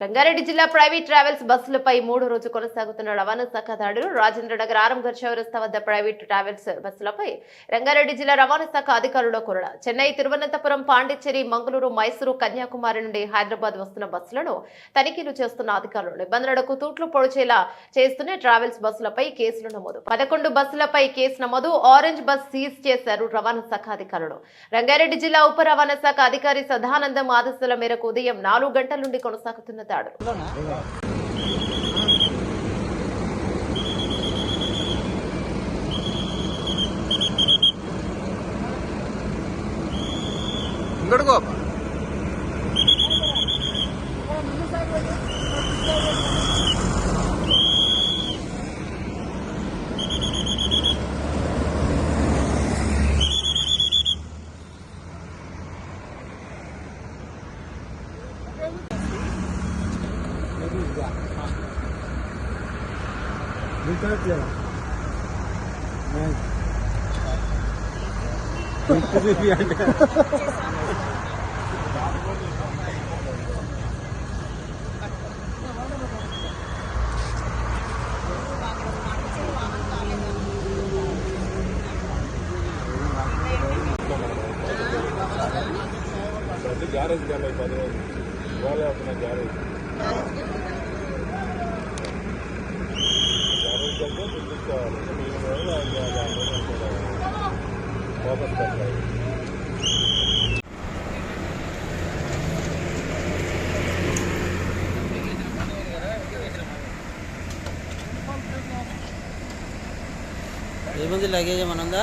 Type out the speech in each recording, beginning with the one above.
రంగారెడ్డి జిల్లా private travels బస్సులపై మూడో రోజు కొనసాగుతున్న రవాణా శాఖ దాడులు రాజేంద్ర నగర్ ఆరంగర్ చౌరస్తా వద్ద ప్రైవేట్ ట్రావెల్స్ బస్సులపై రంగారెడ్డి జిల్లా రవాణా శాఖ అధికారుల కొరడ. చెన్నై తిరువనంతపురం పాండిచ్చేరి మంగళూరు మైసూరు కన్యాకుమారి నుండి హైదరాబాద్ వస్తున్న బస్సులను తనిఖీలు చేస్తున్న అధికారులు నిబంధనలకు తూట్లు పొడిచేలా చేస్తున్న ట్రావెల్స్ బస్సులపై కేసులు నమోదు. పదకొండు బస్సులపై కేసు నమోదు. ఆరెంజ్ బస్ సీజ్ చేశారు రవాణా శాఖ అధికారులు. రంగారెడ్డి జిల్లా ఉప రవాణా శాఖ అధికారి సదానందం ఆదేశాల మేరకు ఉదయం నాలుగు గంటల నుండి కొనసాగుతున్న తిడతాడు ఇంకడుకో దాడులు ఇంకటి గోప గ్యారేజ్ కాలేదు పది రోజులు ఇవాళ అవుతున్న గ్యారేజ్ గ్యారేజ్ దాంట్లో వాపస్ పెట్టాలి ఏముంది లగేజ్ ఏమన్నా ఉందా?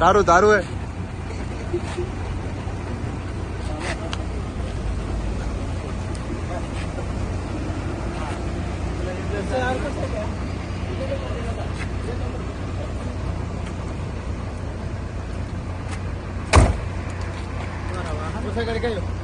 दारू दारू है। करके